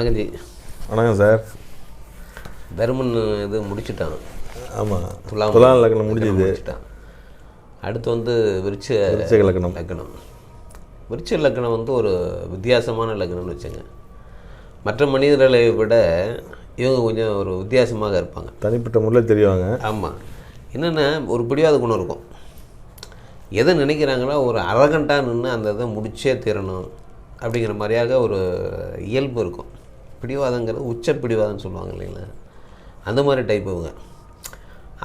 வணக்கம் ஜி. வணக்கம் சார். தருமன் இது முடிச்சிட்டான். ஆமாம் துலாம் துலாம் லக்னம் முடிஞ்சது. அடுத்து வந்து விருச்ச விருச்சிக லக்னம் லக்னம் விருச்ச லக்னம் வந்து ஒரு வித்தியாசமான லக்னம்னு வச்சுங்க. மற்ற மனிதர்களை விட இவங்க கொஞ்சம் ஒரு வித்தியாசமாக இருப்பாங்க. தனிப்பட்ட முறையில் தெரியவாங்க ஆமாம் என்னென்னா ஒரு பிடிவாத குணம் இருக்கும். எதை நினைக்கிறாங்களோ ஒரு அரகண்டாக நின்று அந்த இதை முடிச்சே தீரணும் அப்படிங்கிற மாதிரியாக ஒரு இயல்பு இருக்கும். பிடிவாதங்கிறது உச்ச பிடிவாதம்னு சொல்லுவாங்க இல்லைங்களா? அந்த மாதிரி டைப் இவங்க.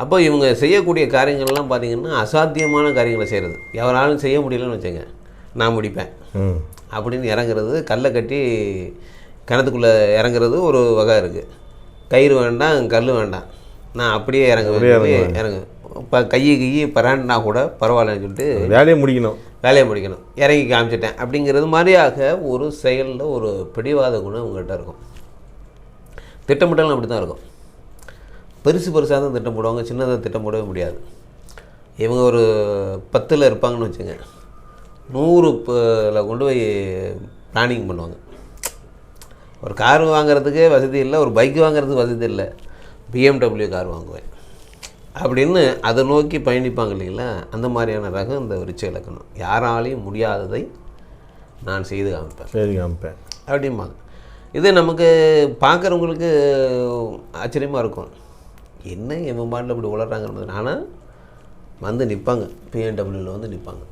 அப்போ இவங்க செய்யக்கூடிய காரியங்கள்லாம் பார்த்திங்கன்னா அசாத்தியமான காரியங்களை செய்கிறது எவராலும் செய்ய முடியலன்னு வச்சுங்க நான் முடிப்பேன். அப்படின்னு இறங்குறது கல்லை கட்டி கிணத்துக்குள்ளே இறங்குறது ஒரு வகை இருக்குது கயிறு வேண்டாம் கல் வேண்டாம். நான் அப்படியே இறங்குவேன். இறங்கு இப்போ கையை கையை பராண்டினா கூட பரவாயில்லன்னு சொல்லிட்டு வேலையை முடிக்கணும். வேலையை முடிக்கணும். இறங்கி காமிச்சிட்டேன். அப்படிங்கிறது மாதிரியாக ஒரு செயலில் ஒரு பிடிவாத குணம் உங்கள்கிட்ட இருக்கும். திட்டமிட்டலும் அப்படி தான் இருக்கும். பெருசு பெருசாக தான் திட்டம் போடுவாங்க. சின்னதாக திட்டம் போடவே முடியாது. இவங்க ஒரு பத்தில் இருப்பாங்கன்னு வச்சுங்க. நூறு கொண்டு போய் பிளானிங் பண்ணுவாங்க. ஒரு கார் வாங்குறதுக்கே வசதி இல்லை. ஒரு பைக் வாங்குறதுக்கு வசதி இல்லை. பிஎம்டபிள்யூ கார் வாங்குவேன். அப்படின்னு அதை நோக்கி பயணிப்பாங்க இல்லைங்களா? அந்த மாதிரியான ரகம் இந்த விருச்ச இலக்கணம் யாராலையும் முடியாததை நான் செய்து காமிப்பேன். சரி காமிப்பேன். அப்படிம்பாங்க. இது நமக்கு பார்க்குறவங்களுக்கு ஆச்சரியமாக இருக்கும். என்ன என் பாட்டில் இப்படி உளறாங்க ஆனால் வந்து நிற்பாங்க பிஎன்டபிள்யூவில் வந்து நிற்பாங்க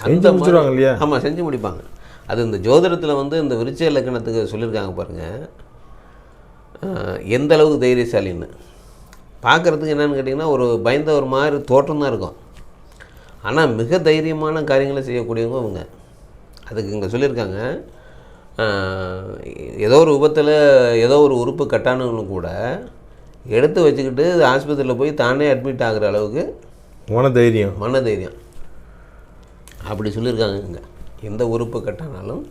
செஞ்சு முடிச்சிருவாங்க இல்லையா? ஆமாம் செஞ்சு முடிப்பாங்க. அது இந்த ஜோதிடத்தில் வந்து இந்த விருச்ச இலக்கணத்துக்கு சொல்லியிருக்காங்க பாருங்கள் எந்த அளவுக்கு தைரியசாலின்னு. பார்க்குறதுக்கு என்னன்னு கேட்டிங்கன்னா ஒரு பயந்த ஒரு மாதிரி தோற்றம் தான் இருக்கும். ஆனால் மிக தைரியமான காரியங்களை செய்யக்கூடியவங்க அவங்க அதுக்கு இங்கே சொல்லியிருக்காங்க ஏதோ ஒரு விபத்தில் ஏதோ ஒரு உறுப்பு கட்டானவனு கூட எடுத்து வச்சுக்கிட்டு ஆஸ்பத்திரியில் போய் தானே அட்மிட் ஆகுற அளவுக்கு மன தைரியம் மன தைரியம் அப்படி சொல்லியிருக்காங்க இங்கே எந்த உறுப்பு கட்டானாலும்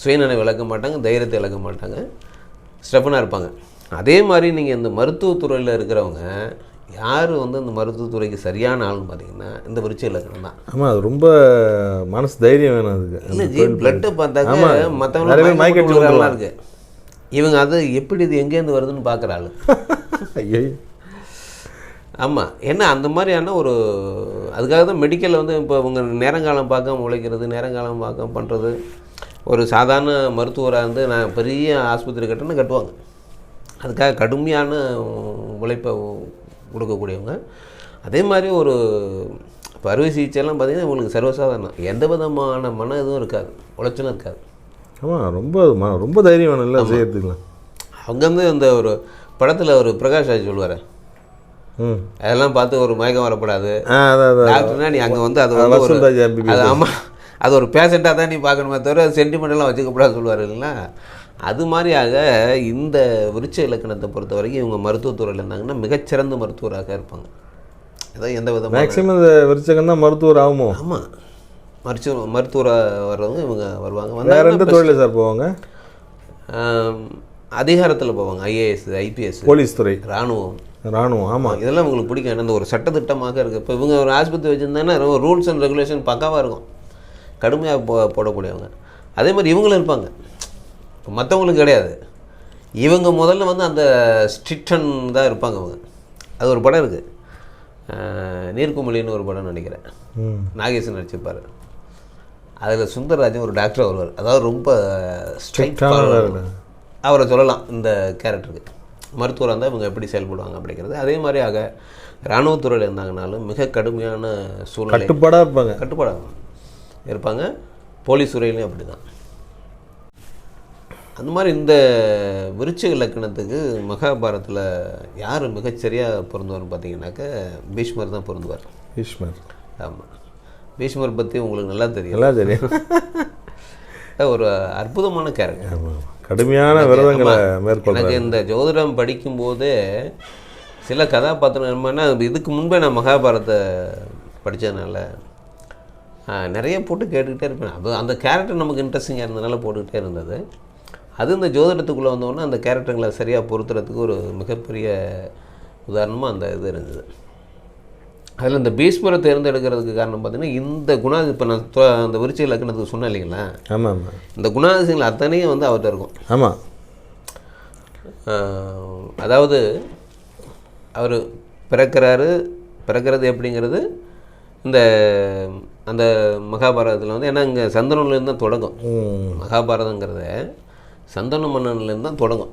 சுயநனை விளக்க மாட்டாங்க தைரியத்தை இழக்க மாட்டாங்க. ஸ்டெஃபனாக இருப்பாங்க. அதே மாதிரி நீங்கள் இந்த மருத்துவத்துறையில் இருக்கிறவங்க யார் வந்து இந்த மருத்துவத்துறைக்கு சரியான ஆள்னு பார்த்தீங்கன்னா இந்த விருச்ச இலக்கணம் தான். ஆமாம் அது ரொம்ப மனசு தைரியம் வேணும் அதுக்கு. இல்லை ஜி பிளட்டை பார்த்தாக்க மற்றவங்க இருக்கு. இவங்க அது எப்படி இது எங்கேருந்து வருதுன்னு பார்க்குற ஆளு. ஐயோ. ஆமாம் ஏன்னா அந்த மாதிரியான ஒரு அதுக்காக தான் மெடிக்கலில் வந்து இப்போ இவங்க நேரங்காலம் பார்க்காம உழைக்கிறது நேரங்காலம் பார்க்காம பண்ணுறது ஒரு சாதாரண மருத்துவராக இருந்து நான் பெரிய ஆஸ்பத்திரி கட்டணும்னு கட்டுவாங்க. அதுக்காக கடுமையான உழைப்பை கொடுக்கக்கூடியவங்க. அதே மாதிரி ஒரு இப்போ அறுவை சிகிச்சைலாம் பார்த்தீங்கன்னா இவங்களுக்கு சர்வசாதாரணம். எந்த விதமான மன இதுவும் இருக்காது. உளைச்சலும் இருக்காது. ஆமாம் ரொம்ப ம- ரொம்ப தைரியம் வேணும் இல்லை செய்யறதுக்குலாம் அவங்க வந்து இந்த ஒரு படத்தில் ஒரு பிரகாஷ் ராஜ் சொல்லுவார். ம். அதெல்லாம் பார்த்து ஒரு மயக்கம் அதான் டாக்டர்னா நீ அங்கே வந்து அது. அது ஆமாம் அது ஒரு பேஷண்ட்டாக தான் நீ பார்க்கணுமே தவிர சென்டிமெண்டெல்லாம் வச்சுக்கப்படாது சொல்லுவார் இல்லைங்களா? அது மாதிரியாக இந்த விருச்ச இலக்கணத்தை பொறுத்த வரைக்கும் இவங்க மருத்துவத்துறையில் இருந்தாங்கன்னா மிகச்சிறந்த மருத்துவராக இருப்பாங்க. ஏதோ எந்த விதமான மேக்ஸிமம் இந்த விருச்சகம் தான் மருத்துவர் ஆகுமோ? ஆமாம் மருத்துவ மருத்துவராக வர்றவங்க இவங்க வருவாங்க. வேற எந்த தொழில் சார் போவாங்க? அதிகாரத்தில் போவாங்க. ஐஏஎஸ் ஐபிஎஸ் போலீஸ் துறை. இராணுவம். ராணுவம் ஆமாம் இதெல்லாம் உங்களுக்கு பிடிக்கும். இந்த ஒரு சட்டத்திட்டமாக இருக்குது இப்போ இவங்க ஒரு ஆஸ்பத்திரி வச்சுருந்தாங்கன்னா ரூல்ஸ் அண்ட் ரெகுலேஷன் பக்காவாக இருக்கும். கடுமையாக போ போடக்கூடியவங்க. அதே மாதிரி இவங்களும் இருப்பாங்க. இப்போ மற்றவங்களுக்கு கிடையாது. இவங்க முதல்ல வந்து அந்த ஸ்ட்ரிக்டன் தான் இருப்பாங்க அவங்க. அது ஒரு படம் இருக்குது நீர்க்குமலின்னு ஒரு படம் நினைக்கிறேன். நாகேசன் நடிச்சிருப்பார். அதில் சுந்தரராஜன் ஒரு டாக்டர் வருவார். அதாவது ரொம்ப ஸ்ட்ரைட் அவரை சொல்லலாம் இந்த கேரக்டருக்கு மருத்துவராக இருந்தால் இவங்க எப்படி செயல்படுவாங்க அப்படிங்கிறது. அதே மாதிரியாக இராணுவத்துறையில் இருந்தாங்கனாலும் மிக கடுமையான சூழ்நிலை கட்டுப்பாடாக இருப்பாங்க. கட்டுப்பாடாக இருப்பாங்க. போலீஸ் துறையிலையும் அப்படி தான் அந்த மாதிரி இந்த விருச்சிக இலக்கணத்துக்கு மகாபாரத்தில் யார் மிகச்சரியாக பொருந்துவார்னு பார்த்தீங்கன்னாக்க பீஷ்மர் தான் பொருந்துவார். ஈஸ்வர் ஆமாம் பீஷ்மர் பற்றி உங்களுக்கு நல்லா தெரியும். எல்லாம் தெரியும். ஒரு அற்புதமான கேரக்டர். ஆமாம். கடுமையான விரதங்களை மேற்கொள்றாரு. எனக்கு இந்த ஜோதிடம் படிக்கும்போதே சில கதாபாத்திரம் என்னன்னா இதுக்கு முன்பே நான் மகாபாரத்தை படித்ததுனால நிறைய போட்டு கேட்டுக்கிட்டே இருப்பேன். அது அந்த கேரக்டர் நமக்கு இன்ட்ரெஸ்டிங்காக இருந்ததுனால போட்டுக்கிட்டே இருந்தது. அது இந்த ஜோதிடத்துக்குள்ளே வந்தோடனே அந்த கேரக்டருங்களை சரியாக பொருத்துறதுக்கு ஒரு மிகப்பெரிய உதாரணமாக அந்த இது இருந்தது. அதில் இந்த பீஸ்வரை தேர்ந்தெடுக்கிறதுக்கு காரணம் பார்த்தீங்கன்னா இந்த குணா இப்போ நான் அந்த விருச்சிக லக்கணத்துக்கு சொன்னேன் இல்லைங்களா? ஆமாம் ஆமாம் இந்த குணாதிசயங்கள் அத்தனையும் வந்து அவர்கிட்ட இருக்கும். ஆமாம் அதாவது அவர் பிறக்கிறாரு பிறக்கிறது எப்படிங்கிறது இந்த அந்த மகாபாரதத்தில் வந்து ஏன்னா இங்கே சந்தனூர்லேருந்து தான் தொடங்கும். மகாபாரதங்கிறத சந்தன மன்னன்லேருந்து தான் தொடங்கும்.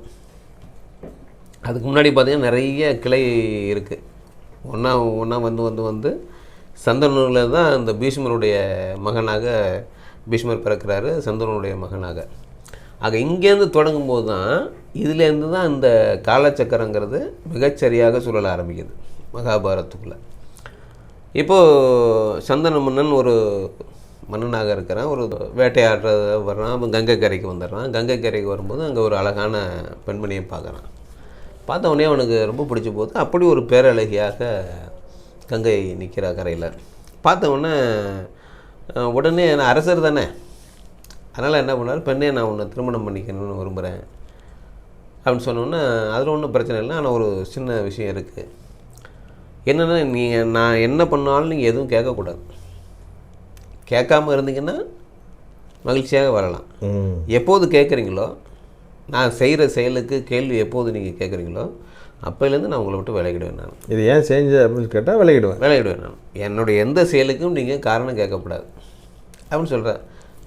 அதுக்கு முன்னாடி பார்த்தீங்கன்னா நிறைய கிளை இருக்குது ஒன்றா ஒன்றா வந்து வந்து வந்து சந்தனூரில் தான் இந்த பீஷ்மருடைய மகனாக பீஷ்மர் பிறக்கிறாரு சந்தனனுடைய மகனாக. ஆக இங்கேருந்து தொடங்கும் போது தான் இதுலேருந்து தான் இந்த காலச்சக்கரங்கிறது மிகச்சரியாக சுழல ஆரம்பிக்குது மகாபாரத்துக்குள்ளே. இப்போது சந்தன மன்னன் ஒரு மன்னனாக இருக்கிறான் ஒரு வேட்டையாடுறது வர்றான் அவன் கங்கை கரைக்கு வந்துடுறான். கங்கை கரைக்கு வரும்போது அங்கே ஒரு அழகான பெண்மணியை பார்க்குறான். பார்த்த உடனே அவனுக்கு ரொம்ப பிடிச்ச போது அப்படி ஒரு பேரழகியாக கங்கை நிற்கிறா கரையில். பார்த்த உடனே உடனே நான் அரசர் தானே அதனால் என்ன பண்ணார் பெண்ணே நான் உன்னை திருமணம் பண்ணிக்கணும்னு விரும்புகிறேன் அப்படின்னு சொன்னோன்னே அதில் ஒன்றும் பிரச்சனை இல்லை ஆனால் ஒரு சின்ன விஷயம் இருக்குது. என்னென்னா நீங்கள் நான் என்ன பண்ணாலும் நீங்கள் எதுவும் கேட்கக்கூடாது. கேட்காம இருந்தீங்கன்னா மகிழ்ச்சியாக வரலாம். எப்போது கேட்குறீங்களோ நான் செய்கிற செயலுக்கு கேள்வி எப்போது நீங்கள் கேட்குறீங்களோ அப்போலேருந்து நான் உங்களை விட்டு விலகிடுவேன் நான். இது ஏன் செஞ்ச அப்படின்னு கேட்டால் விலகிடுவேன். விலகிடுவேன் நான். என்னுடைய எந்த செயலுக்கும் நீங்கள் காரணம் கேட்கக்கூடாது. அப்படின்னு சொல்கிறேன்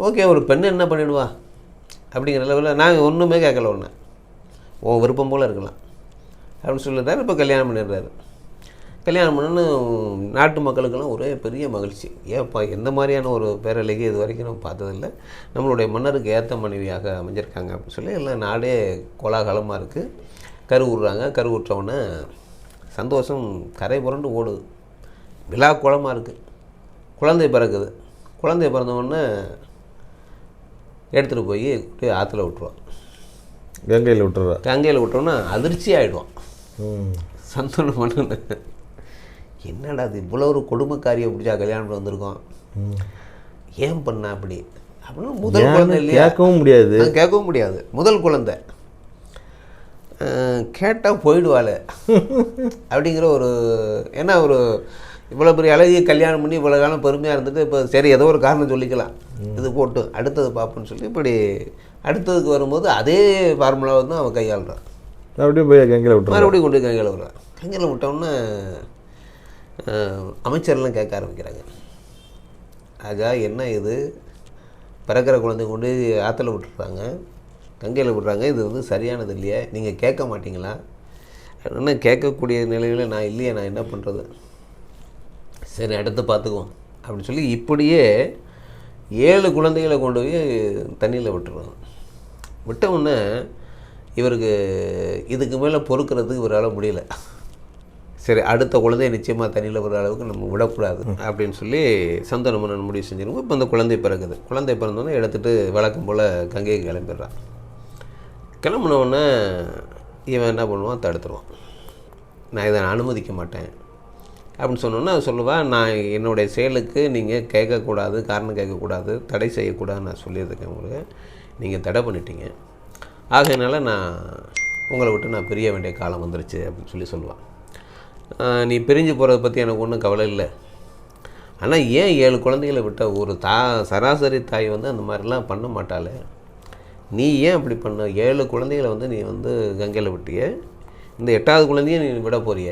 ஓகே ஒரு பெண் என்ன பண்ணிடுவா? அப்படிங்கிற லெவலில் நான் ஒன்றுமே கேட்கல ஒன்று உன் விருப்பம் போல் இருக்கலாம். அப்படின்னு சொல்லிட்டாரு இப்போ கல்யாணம் பண்ணிடுறாரு. கல்யாணம் பண்ணு நாட்டு மக்களுக்கெல்லாம் ஒரே பெரிய மகிழ்ச்சி. ஏப்பா எந்த மாதிரியான ஒரு பேரலைக்கு இது வரைக்கும் நம்ம பார்த்ததில்ல. நம்மளுடைய மன்னருக்கு ஏற்ற மனைவியாக அமைஞ்சிருக்காங்க அப்படின்னு சொல்லி எல்லாம் நாடே கோலாகலமாக இருக்குது கரு விட்றாங்க கரு விட்டவுடனே சந்தோஷம் கரை புரண்டு ஓடுது. விழா குளமாக இருக்குது குழந்தை பிறக்குது. குழந்தை பிறந்த உடனே எடுத்துகிட்டு போய் ஆற்றுல விட்டுருவான். கங்கையில் விட்டுறா. கங்கையில் விட்டோன்னா அதிர்ச்சி ஆகிடுவான் சந்தோஷம் பண்ணு என்னடா அது இவ்வளோ ஒரு கொடுமைக்காரியை பிடிச்சா கல்யாணம் வந்திருக்கோம். ஏன் பண்ண அப்படி? அப்படின்னு முதல் குழந்தை இல்லையா? கேட்கவும் முடியாது. கேட்கவும் முடியாது. முதல் குழந்தை. கேட்டால் போயிடுவாள். அப்படிங்கிற ஒரு ஏன்னா ஒரு இவ்வளோ பெரிய அழகிய கல்யாணம் பண்ணி இவ்வளோ காலம் பெருமையாக இருந்துட்டு இப்போ சரி ஏதோ ஒரு காரணம் சொல்லிக்கலாம். இது போட்டு அடுத்தது பார்ப்போம்னு சொல்லி இப்படி அடுத்ததுக்கு வரும்போது அதே ஃபார்முலாவை தான் அவன் கையாளுறான். அப்படியே போய் கங்கையில் விட்டுறா மறுபடியும் கொண்டு கங்கையில் விடுறான். கங்கையில் விட்டோன்னே அமைச்சர்லாம் கேட்க ஆரம்பிக்கிறாங்க. ஆகா என்ன இது? பிறக்கிற குழந்தை கொண்டு ஆற்றுல விட்டுறாங்க. கங்கையில் விடுறாங்க. இது வந்து சரியானது இல்லையா. நீங்கள் கேட்க மாட்டிங்களா? இன்னும் கேட்கக்கூடிய நிலையில் நான் இல்லையே. நான் என்ன பண்ணுறது சரி அடுத்து பார்த்துக்குவோம். அப்படின்னு சொல்லி இப்படியே ஏழு குழந்தைகளை கொண்டு போய் தண்ணியில் விட்டுருவாங்க விட்ட உடனே இவருக்கு இதுக்கு மேலே பொறுக்கிறதுக்கு இவரால் முடியல. சரி அடுத்த குழந்தைய நிச்சயமாக தண்ணியில் வர அளவுக்கு நம்ம விடக்கூடாது அப்படின்னு சொல்லி சந்தன மன்னன் முடிவு செஞ்சிருவோம். இப்போ அந்த குழந்தை பிறகுது. குழந்தை பிறந்தோடனே எடுத்துகிட்டு வழக்கம் போல் கங்கைக்கு கிளம்பிடுறான் கிளம்புனவுடனே இவன் என்ன பண்ணுவான்? தடுத்துருவான். நான் இதை அனுமதிக்க மாட்டேன் அப்படின்னு சொன்னோன்னே அவன் சொல்லுவான் நான் என்னுடைய செயலுக்கு நீங்கள் கேட்கக்கூடாது காரணம் கேட்கக்கூடாது தடை செய்யக்கூடாதுன்னு நான் சொல்லியிருக்கேன் உங்களுக்கு. நீங்கள் தடை பண்ணிட்டீங்க. ஆகையினால நான் உங்களை விட்டு நான் பிரிய வேண்டிய காலம் வந்துருச்சு அப்படின்னு சொல்லி சொல்லுவான் நீ பிரிஞ்சு போகிறத பற்றி எனக்கு ஒன்றும் கவலை இல்லை. ஆனால் ஏன் ஏழு குழந்தைகளை விட்ட ஒரு தா சராசரி தாய் வந்து அந்த மாதிரிலாம் பண்ண மாட்டாளே? நீ ஏன் அப்படி பண்ண? ஏழு குழந்தைகளை வந்து நீ வந்து கங்கையில் விட்டிய? இந்த எட்டாவது குழந்தைய நீ விட போறிய?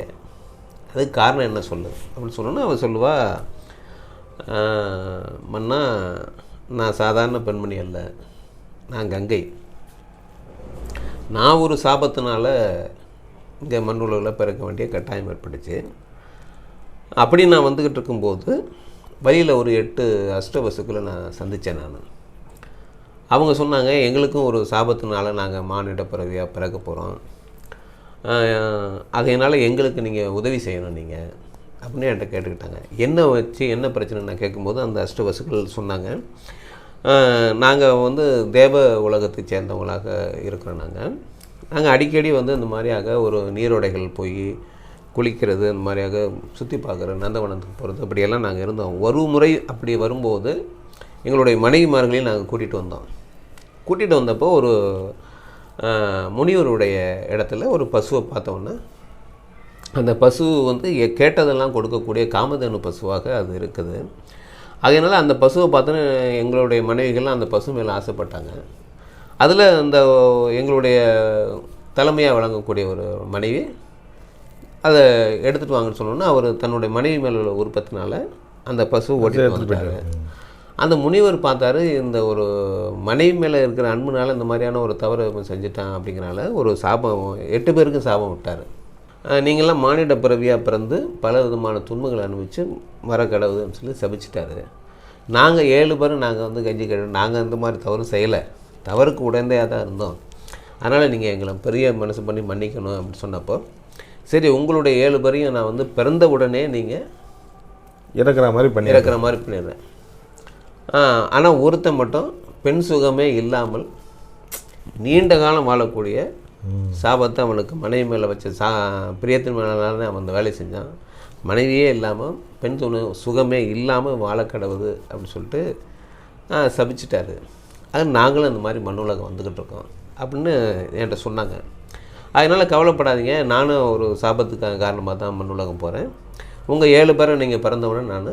அதுக்கு காரணம் என்ன சொல்லு? அப்படின்னு சொன்னோன்னா அவன் சொல்லுவா மன்னா நான் சாதாரண பெண்மணி அல்ல. நான் கங்கை. நான் ஒரு சாபத்தினால இங்கே மண்ணுலகில் பிறக்க வேண்டிய கட்டாயம் ஏற்பட்டுச்சு. அப்படி நான் வந்துக்கிட்டு இருக்கும்போது வழியில் ஒரு எட்டு அஷ்டவசுக்களை நான் சந்தித்தேன் நான். அவங்க சொன்னாங்க எங்களுக்கும் ஒரு சாபத்தினால நாங்கள் மானிட பிறவியாக பிறக்க போகிறோம் அதனால் எங்களுக்கு நீங்கள் உதவி செய்யணும் நீங்கள் அப்படின்னு என்கிட்ட கேட்டுக்கிட்டாங்க. என்ன வச்சு என்ன பிரச்சனை நான் கேட்கும்போது அந்த அஷ்டவசுக்கள் சொன்னாங்க நாங்கள் வந்து தேவ உலகத்தை சேர்ந்தவங்களாக இருக்கிறோம் நாங்கள் நாங்கள் அடிக்கடி வந்து இந்த மாதிரியாக ஒரு நீரோடைகள் போய் குளிக்கிறது இந்த மாதிரியாக சுற்றி பார்க்குற நந்தவனத்துக்கு போகிறது அப்படியெல்லாம் நாங்கள் இருந்தோம். ஒரு முறை அப்படி வரும்போது எங்களுடைய மனைவிமார்களையும் நாங்கள் கூட்டிகிட்டு வந்தோம். கூட்டிகிட்டு வந்தப்போ ஒரு முனிவருடைய இடத்துல ஒரு பசுவை பார்த்தோன்னே அந்த பசு வந்து எ- கேட்டதெல்லாம் கொடுக்கக்கூடிய காமதேனு பசுவாக அது இருக்குது. அதனால் அந்த பசுவை பார்த்தோன்னு எங்களுடைய மனைவிகள்லாம் அந்த பசு மேலே ஆசைப்பட்டாங்க. அதில் அந்த எங்களுடைய தலைமையாக வழங்கக்கூடிய ஒரு மனைவி அதை எடுத்துகிட்டு வாங்கன்னு சொன்னோன்னா அவர் தன்னுடைய மனைவி மேலே உள்ள விருப்பத்தினால அந்த பசு ஓட்டிட்டு வந்துட்டாரு. அந்த முனிவர் பார்த்தாரு இந்த ஒரு மனைவி மேலே இருக்கிற அன்புனால இந்த மாதிரியான ஒரு தவறு செஞ்சுட்டான் அப்படிங்கிறனால ஒரு சாபம் எட்டு பேருக்கும் சாபம் விட்டார். நீங்கள்லாம் மானிட பிறவியாக பிறந்து பல விதமான துன்பங்களை அனுபவித்து மரக்கடவுதுன்னு சொல்லி சபிச்சிட்டாரு. நாங்கள் ஏழு பேரும் நாங்கள் வந்து கஞ்சி கழுவு நாங்கள் இந்த மாதிரி தவறு செய்யலை. தவறுக்கு உடந்தையாக தான் இருந்தோம். அதனால் நீங்கள் எங்களை பெரிய மனசு பண்ணி மன்னிக்கணும் அப்படின்னு சொன்னப்போ சரி உங்களுடைய ஏழு பேரையும் நான் வந்து பிறந்த உடனே நீங்கள் இறக்குற மாதிரி பண்ணி இறக்குற மாதிரி பண்ணிடுறேன். ஆனால் ஒருத்தன் மட்டும் பெண் சுகமே இல்லாமல் நீண்ட காலம் வாழக்கூடிய சாபத்தை அவனுக்கு மனைவி மேலே வச்ச சா பிரியத்தின் மேலே அவன் அந்த வேலையை செஞ்சான். மனைவியே இல்லாமல் பெண் சுகமே இல்லாமல் வாழ கடவுது அப்படின்னு சொல்லிட்டு சபிச்சிட்டாரு. அது நாங்களும் இந்த மாதிரி மண் உலகம் வந்துக்கிட்டு இருக்கோம் அப்படின்னு என்கிட்ட சொன்னாங்க. அதனால் கவலைப்படாதீங்க. நானும் ஒரு சாபத்துக்கான காரணமாக தான் மண் உலகம் போகிறேன் உங்கள் ஏழு பேரை நீங்கள் பிறந்தவுடனே நான்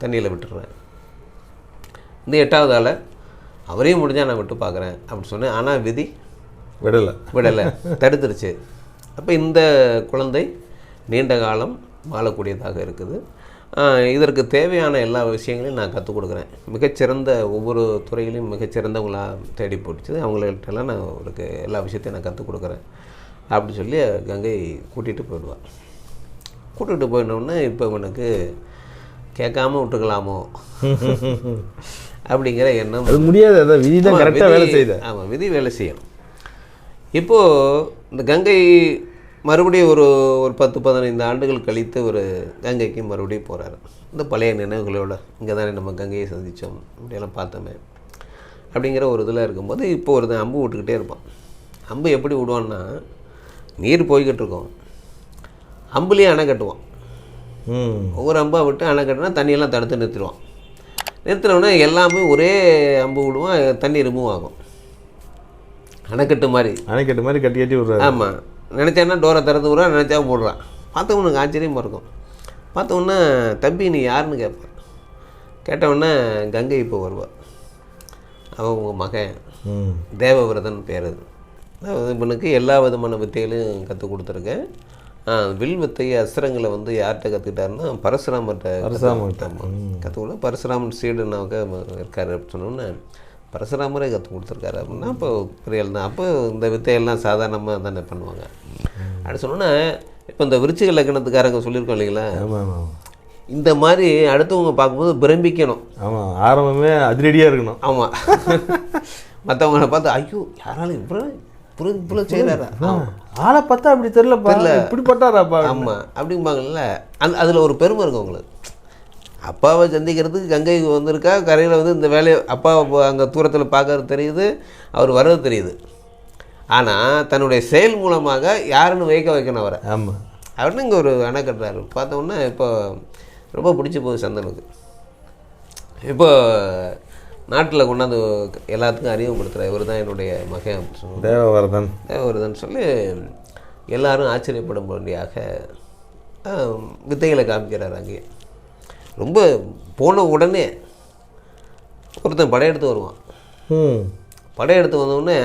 தண்ணியில் விட்டுடுறேன். இந்த எட்டாவது ஆளை அவரையும் முடிஞ்சால் நான் விட்டு பார்க்குறேன் அப்படின்னு சொன்னேன். ஆனால் விதி விடலை. விடலை. தடுத்துருச்சு. அப்போ இந்த குழந்தை நீண்ட காலம் வாழக்கூடியதாக இருக்குது. இதற்கு தேவையான எல்லா விஷயங்களையும் நான் கற்றுக் கொடுக்குறேன். மிகச்சிறந்த ஒவ்வொரு துறையிலையும் மிகச்சிறந்தவங்களாக தேடி போட்டுச்சு அவங்கள்ட்டெல்லாம் நான் அவருக்கு எல்லா விஷயத்தையும் நான் கற்றுக் கொடுக்குறேன். அப்படி சொல்லி கங்கை கூட்டிகிட்டு போயிடுவாள் கூட்டிகிட்டு போயினோடனே இப்போ இவனுக்கு கேட்காம விட்டுக்கலாமோ? அப்படிங்கிற எண்ணம். அது முடியாது. அதான் விதி தான் கரெக்டாக வேலை செய்யுது. ஆமா விதி வேலை செய்யும். இப்போது இந்த கங்கை மறுபடியும் ஒரு ஒரு பத்து பதினைந்து ஆண்டுகள் கழித்து ஒரு கங்கைக்கு மறுபடியும் போகிறாரு இந்த பழைய நினைவுகளோட இங்கே தானே நம்ம கங்கையை சந்தித்தோம் இப்படியெல்லாம் பார்த்தோமே. அப்படிங்கிற ஒரு இதில் இருக்கும்போது இப்போ ஒருத்தன் அம்பு விட்டுக்கிட்டே இருப்பான். அம்பு எப்படி விடுவான்னா நீர் போய்கிட்டு இருக்கும். அம்புலேயே அணை கட்டுவான். ம். ஒவ்வொரு அம்பா விட்டு அணை கட்டினா தண்ணியெல்லாம் தடுத்து நிறுத்திடுவான். நிறுத்தினோடனே எல்லாமே ஒரே அம்பு விடுவான் தண்ணி ரிமூவ் ஆகும். அணைக்கட்டு மாதிரி. அணைக்கட்டு மாதிரி கட்டி கட்டி விடுறாரு. ஆமாம் நினச்சான்னா டோரை திறந்து விடுறான் நினச்சா போடுறான். பார்த்தவனுக்கு ஆச்சரியமாக இருக்கும். பார்த்தவொன்னே தம்பி நீ யாருன்னு கேட்பான் கேட்டவுடனே கங்கை இப்போ வருவாள் அவன் உங்கள் மகன். தேவவிரதன் பேர் அது. இவனுக்கு எல்லா விதமான வித்தைகளையும் கற்றுக் கொடுத்துருக்கேன். வில் வித்தை அஸ்திரங்களை வந்து யார்கிட்ட கற்றுக்கிட்டாருன்னா பரசுராமர்கிட்ட பரசுராமர்கிட்ட. கற்றுக் கொடுத்து பரசுராமன் சீடுனாக்க இருக்காரு அப்படின்னு சொன்னோன்னே பரசுராமரே கற்றுக் கொடுத்துருக்காரு அப்படின்னா அப்போ பெரிய ஆள் தான் அப்போ இந்த வித்தையெல்லாம் சாதாரணமாக தானே பண்ணுவாங்க. அப்படி சொன்னோன்னே இப்போ இந்த விருச்சிக லக்னத்துக்காரங்க சொல்லியிருக்கோம் இல்லைங்களா? இந்த மாதிரி அடுத்தவங்க பார்க்கும்போது பிரமிக்கணும். ஆமாம் ஆரம்பமே அதிரடியாக இருக்கணும். ஆமாம் மற்றவங்கள பார்த்து ஐயோ யாராலும் இவ்வளோ இவ்வளோ இவ்வளோ செய்கிறாரா ஆளை பார்த்தா அப்படி தெரியலப்பா இப்படி பட்டாராப்பா? ஆமாம் அப்படிம்பாங்கல்ல. அந்த அதில் ஒரு பெருமை இருக்கும் உங்களுக்கு. அப்பாவை சந்திக்கிறதுக்கு கங்கை வந்திருக்கா கரையில் வந்து இந்த வேலையை அப்பா அங்கே தூரத்தில் பார்க்கறது தெரியுது அவர் வர்றது தெரியுது. ஆனால் தன்னுடைய செயல் மூலமாக யாருன்னு வைக்க வைக்கணும் அவரை. ஆமாம் அப்படின்னு இங்கே ஒரு அணை கட்டுறாரு பார்த்தோன்னே இப்போ ரொம்ப பிடிச்சி போகுது சந்தனுக்கு இப்போ நாட்டில் கொண்டாந்து எல்லாத்துக்கும் அறிமுகப்படுத்துகிறார் இவர் தான் என்னுடைய மகன் அப்படின்னு சொல்லுவாங்க தேவவரதன். சொல்லி எல்லாரும் ஆச்சரியப்படும்படியாக ஆஹ், வித்தைகளை காமிக்கிறார் அங்கேயே. ரொம்ப போன உடனே ஒருத்தன் படையெடுத்து வருவான். படையெடுத்து வந்தவுடனே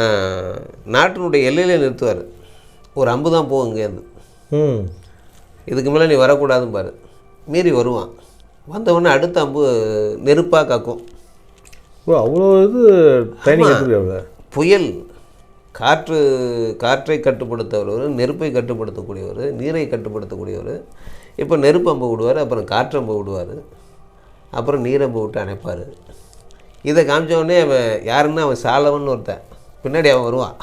ஆஹ், நாட்டினுடைய எல்லையிலே நிறுத்துவார். ஒரு அம்பு தான் போகும் இங்கேருந்து இதுக்கு மேலே நீ வரக்கூடாதுன்னு பாரு. மீறி வருவான். வந்தவுடனே அடுத்த அம்பு நெருப்பாக கக்கும். அவ்வளோ இது ட்ரைனிங் புயல் காற்று காற்றை கட்டுப்படுத்தவர் நெருப்பை கட்டுப்படுத்தக்கூடியவர் நீரை கட்டுப்படுத்தக்கூடியவர் இப்போ நெருப்பு அம்பு விடுவார் அப்புறம் காற்று அம்பு விடுவார் அப்புறம் நீரம்பு விட்டு அணைப்பார். இதை காமிச்ச உடனே அவன் யாருன்னா அவன் சாலவன் ஒருத்தன். பின்னாடி அவன் வருவான்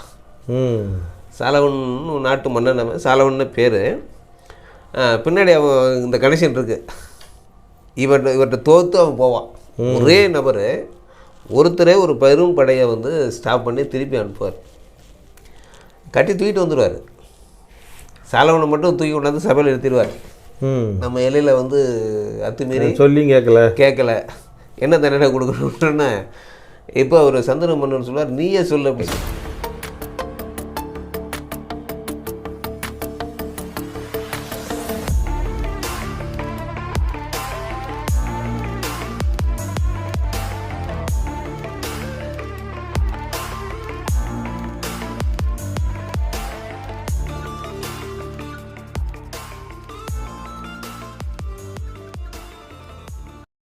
சாலவன் நாட்டு மன்னன் அவன். சாலவன்னு பேர். பின்னாடி அவன் இந்த கனெக்ஷன் இருக்கு. இவர்கிட்ட இவர்கிட்ட தோத்து அவன் போவான். ஒரே நபர் ஒருத்தரே ஒரு பெரும் படையை வந்து ஸ்டாப் பண்ணி திருப்பி அனுப்புவார். கட்டி தூக்கிட்டு வந்துடுவார் சாலவனை மட்டும் தூக்கி கொண்டாந்து சபையில் நிறுத்திடுவார். நம்ம இலையில் வந்து அத்துமீறி சொல்லியும் கேட்கல. கேட்கல. என்ன தண்டனை கொடுக்கணும்னா இப்போ அவர் சந்தன மன்னன் சொல்லுவார் நீயே சொல்லு அப்படி